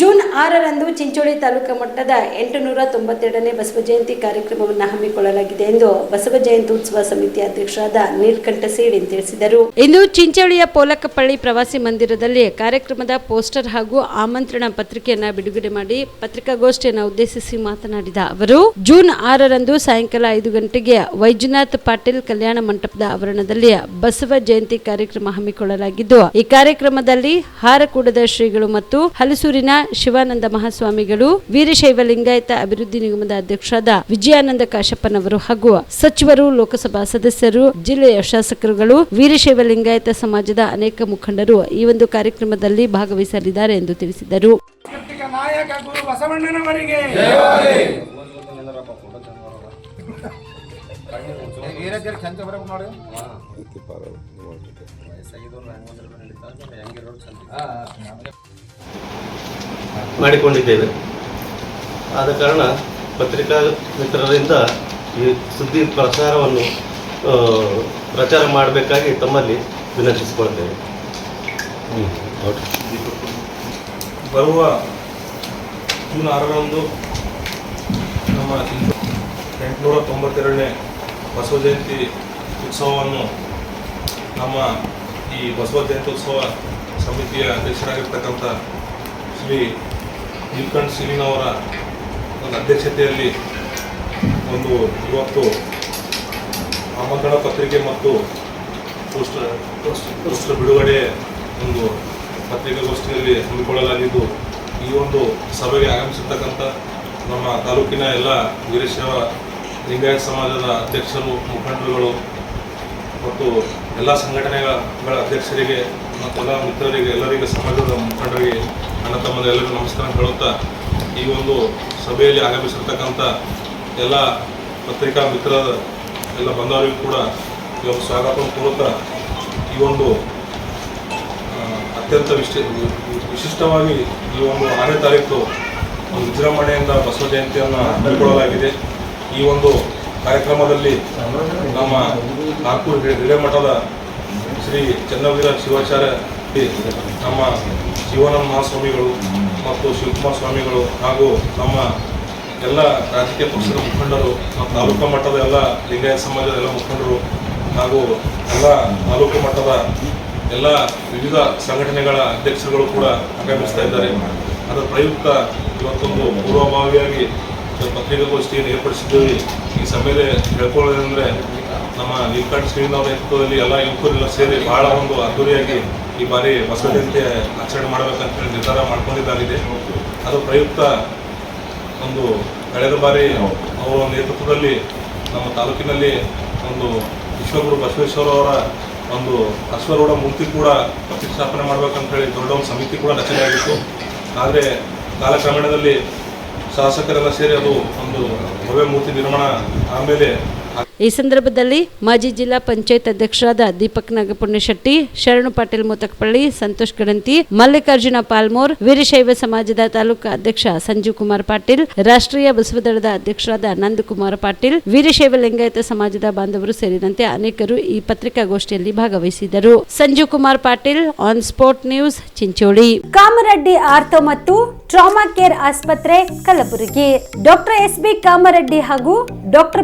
June ಆರರಂದು ಚಿಂಚೋಳಿ ತಾಲೂಕು ಮಟ್ಟದ ಎಂಟುನೂರ ತೊಂಬತ್ತೆರಡನೇ ಬಸವ ಜಯಂತಿ ಕಾರ್ಯಕ್ರಮವನ್ನು ಹಮ್ಮಿಕೊಳ್ಳಲಾಗಿದೆ ಎಂದು ಬಸವ ಜಯಂತಿ ಉತ್ಸವ ಸಮಿತಿ ಅಧ್ಯಕ್ಷರಾದ ನೀಲ್ಕಂಠ ಸೇಡಿನ್ ತಿಳಿಸಿದರು. ಇಂದು ಚಿಂಚೋಳಿಯ ಪೋಲಕಪಳ್ಳಿ ಪ್ರವಾಸಿ ಮಂದಿರದಲ್ಲಿ ಕಾರ್ಯಕ್ರಮದ ಪೋಸ್ಟರ್ ಹಾಗೂ ಆಮಂತ್ರಣ ಪತ್ರಿಕೆಯನ್ನು ಬಿಡುಗಡೆ ಮಾಡಿ ಪತ್ರಿಕಾಗೋಷ್ಠಿಯನ್ನು ಉದ್ದೇಶಿಸಿ ಮಾತನಾಡಿದ ಅವರು, ಜೂನ್ ಆರರಂದು ಸಾಯಂಕಾಲ ಐದು ಗಂಟೆಗೆ ವೈದ್ಯನಾಥ್ ಪಾಟೀಲ್ ಕಲ್ಯಾಣ ಮಂಟಪದ ಆವರಣದಲ್ಲಿ ಬಸವ ಜಯಂತಿ ಕಾರ್ಯಕ್ರಮ ಹಮ್ಮಿಕೊಳ್ಳಲಾಗಿದ್ದು, ಈ ಕಾರ್ಯಕ್ರಮದಲ್ಲಿ ಹಾರಕೂಡದ ಶ್ರೀಗಳು ಮತ್ತು ಹಲಸೂರಿನ ಶಿವಾನಂದ ಮಹಾಸ್ವಾಮಿಗಳು ವೀರಶೈವ ಲಿಂಗಾಯತ ಅಭಿವೃದ್ಧಿ ನಿಗಮದ ಅಧ್ಯಕ್ಷರಾದ ವಿಜಯಾನಂದ ಕಾಶಪ್ಪನವರು ಹಾಗೂ ಸಚಿವರು ಲೋಕಸಭಾ ಸದಸ್ಯರು ಜಿಲ್ಲೆಯ ಶಾಸಕರುಗಳು ವೀರಶೈವ ಲಿಂಗಾಯತ ಸಮಾಜದ ಅನೇಕ ಮುಖಂಡರು ಈ ಒಂದು ಕಾರ್ಯಕ್ರಮದಲ್ಲಿ ಭಾಗವಹಿಸಲಿದ್ದಾರೆ ಎಂದು ತಿಳಿಸಿದರು. ಮಾಡಿಕೊಂಡಿದ್ದೇವೆ. ಆದ ಕಾರಣ ಪತ್ರಿಕಾ ಮಿತ್ರರಿಂದ ಈ ಸುದ್ದಿ ಪ್ರಚಾರವನ್ನು ಆ, ಪ್ರಚಾರ ಮಾಡಬೇಕಾಗಿ ತಮ್ಮಲ್ಲಿ ವಿನಂತಿಸಿಕೊಳ್ತೇವೆ ಬರುವ ಜೂನ್ ಆರರಂದು ನಮ್ಮ ಎಂಟುನೂರ ತೊಂಬತ್ತೆರಡನೇ ಬಸವ ಜಯಂತಿ ಉತ್ಸವವನ್ನು ನಮ್ಮ ಈ ಬಸವ ಜಯಂತಿ ಉತ್ಸವ ಸಮಿತಿಯ ಅಧ್ಯಕ್ಷರಾಗಿರ್ತಕ್ಕಂಥ ಶ್ರೀ ನೀಲ್ಕಂಠ್ ಸಿಲಿನವರ ಒಂದು ಅಧ್ಯಕ್ಷತೆಯಲ್ಲಿ ಒಂದು ಇವತ್ತು ಆಮಂತ್ರಣ ಪತ್ರಿಕೆ ಮತ್ತು ಪೋಸ್ಟರ್ ಪೋಸ್ಟರ್ ಬಿಡುಗಡೆ ಒಂದು ಪತ್ರಿಕಾಗೋಷ್ಠಿಯಲ್ಲಿ ಹಮ್ಮಿಕೊಳ್ಳಲಾಗಿದ್ದು, ಈ ಒಂದು ಸಭೆಗೆ ಆಗಮಿಸಿರ್ತಕ್ಕಂಥ ನಮ್ಮ ತಾಲೂಕಿನ ಎಲ್ಲ ವೀರಶೈವ ಲಿಂಗಾಯತ ಸಮಾಜದ ಅಧ್ಯಕ್ಷರು, ಮುಖಂಡರುಗಳು ಮತ್ತು ಎಲ್ಲ ಸಂಘಟನೆಗಳ ಅಧ್ಯಕ್ಷರಿಗೆ ಮತ್ತು ಎಲ್ಲ ಮಿತ್ರರಿಗೆ, ಎಲ್ಲರಿಗೆ, ಸಮಾಜದ ಮುಖಂಡರಿಗೆ ನನ್ನ ತಮ್ಮದ ಎಲ್ಲರಿಗೂ ನಮಸ್ಕಾರ ಹೇಳುತ್ತಾ, ಈ ಒಂದು ಸಭೆಯಲ್ಲಿ ಆಗಮಿಸಿರ್ತಕ್ಕಂಥ ಎಲ್ಲ ಪತ್ರಿಕಾ ಮಿತ್ರರ ಎಲ್ಲ ಬಂದವರಿಗೂ ಕೂಡ ಈ ಒಂದು ಸ್ವಾಗತವನ್ನು ಕೋರುತ್ತಾ, ಈ ಒಂದು ಅತ್ಯಂತ ವಿಶಿ, ವಿಶಿಷ್ಟವಾಗಿ ಈ ಒಂದು ಆರನೇ ತಾರೀಕು ವಿಜೃಂಭಣೆಯಿಂದ ಬಸವ ಜಯಂತಿಯನ್ನು ಹಮ್ಮಿಕೊಳ್ಳಲಾಗಿದೆ. ಈ ಒಂದು ಕಾರ್ಯಕ್ರಮದಲ್ಲಿ ನಮ್ಮ ನಾಲ್ಕು ಮಠದ ಶ್ರೀ ಚನ್ನವೀರ ಶಿವಾಚಾರ್ಯ ನಮ್ಮ ಶಿವಾನಂದ ಮಹಾಸ್ವಾಮಿಗಳು ಮತ್ತು ಶಿವಕುಮಾರ ಸ್ವಾಮಿಗಳು ಹಾಗೂ ನಮ್ಮ ಎಲ್ಲ ರಾಜಕೀಯ ಪಕ್ಷದ ಮುಖಂಡರು ಮತ್ತು ತಾಲೂಕು ಮಟ್ಟದ ಎಲ್ಲ ಲಿಂಗಾಯತ ಸಮಾಜದ ಎಲ್ಲ ಮುಖಂಡರು ಹಾಗೂ ಎಲ್ಲ ತಾಲೂಕು ಮಟ್ಟದ ಎಲ್ಲ ವಿವಿಧ ಸಂಘಟನೆಗಳ ಅಧ್ಯಕ್ಷರುಗಳು ಕೂಡ ಆಗಮಿಸ್ತಾ ಇದ್ದಾರೆ. ಅದರ ಪ್ರಯುಕ್ತ ಇವತ್ತೊಂದು ಪೂರ್ವಭಾವಿಯಾಗಿ ಪತ್ರಿಕಾಗೋಷ್ಠಿಯನ್ನು ಏರ್ಪಡಿಸಿದ್ದೀವಿ. ಈ ಸಭೆಯಲ್ಲಿ ಹೇಳ್ಕೊಳ್ಳೋದಂದ್ರೆ ನಮ್ಮ ನೀಲ್ಕಂಠ ಶ್ರೀನಾಥ ನೇತೃತ್ವದಲ್ಲಿ ಎಲ್ಲ ಯುವಕರೆಲ್ಲ ಸೇರಿ ಬಹಳ ಒಂದು ಅದ್ದೂರಿಯಾಗಿ ಈ ಬಾರಿ ಜಯಂತಿ ಆಚರಣೆ ಮಾಡಬೇಕಂತ ಹೇಳಿ ನಿರ್ಧಾರ ಮಾಡ್ಕೊಂಡಿದ್ದಾಗಿದೆ. ಅದು ಪ್ರಯುಕ್ತ ಒಂದು ಕಳೆದ ಬಾರಿ ಅವರ ನೇತೃತ್ವದಲ್ಲಿ ನಮ್ಮ ತಾಲೂಕಿನಲ್ಲಿ ಒಂದು ವಿಶ್ವಗುರು ಬಸವೇಶ್ವರ ಅವರ ಒಂದು ಅಶ್ವರೂಢ ಮೂರ್ತಿ ಕೂಡ ಪ್ರತಿಷ್ಠಾಪನೆ ಮಾಡಬೇಕಂತ ಹೇಳಿ ದೊಡ್ಡ ಒಂದು ಸಮಿತಿ ಕೂಡ ರಚನೆ ಆಗಿತ್ತು ಆದರೆ ಕಾಲಕ್ರಮೇಣದಲ್ಲಿ ಶಾಸಕರೆಲ್ಲ ಸೇರಿ ಅದು ಒಂದು ಭವ್ಯ ಮೂರ್ತಿ ನಿರ್ಮಾಣ ಆಮೇಲೆ ಈ ಸಂದರ್ಭದಲ್ಲಿ ಮಾಜಿ ಜಿಲ್ಲಾ ಪಂಚಾಯತ್ ಅಧ್ಯಕ್ಷರಾದ ದೀಪಕ್ ನಾಗಪುಣ್ಯಶೆಟ್ಟಿ ಶರಣು ಪಾಟೀಲ್ ಮೂತಕಪಳ್ಳಿ ಸಂತೋಷ್ ಗಡಂತಿ ಮಲ್ಲಿಕಾರ್ಜುನ ಪಾಲ್ಮೋರ್ ವೀರಶೈವ ಸಮಾಜದ ತಾಲೂಕು ಅಧ್ಯಕ್ಷ ಸಂಜೀವ್ ಕುಮಾರ್ ಪಾಟೀಲ್ ರಾಷ್ಟ್ರೀಯ ಬಸವದಳದ ಅಧ್ಯಕ್ಷರಾದ ನಂದಕುಮಾರ್ ಪಾಟೀಲ್ ವೀರಶೈವ ಲಿಂಗಾಯತ ಸಮಾಜದ ಬಾಂಧವರು ಸೇರಿದಂತೆ ಅನೇಕರು ಈ ಪತ್ರಿಕಾಗೋಷ್ಠಿಯಲ್ಲಿ ಭಾಗವಹಿಸಿದರು. Sanjeev Kumar Patil on sport news Chincholi. Kamareddy ortho ಮತ್ತು ಟ್ರಾಮಾ ಕೇರ್ ಆಸ್ಪತ್ರೆ Kalaburagi. Doctor S B Kamareddy ಹಾಗೂ ಡಾಕ್ಟರ್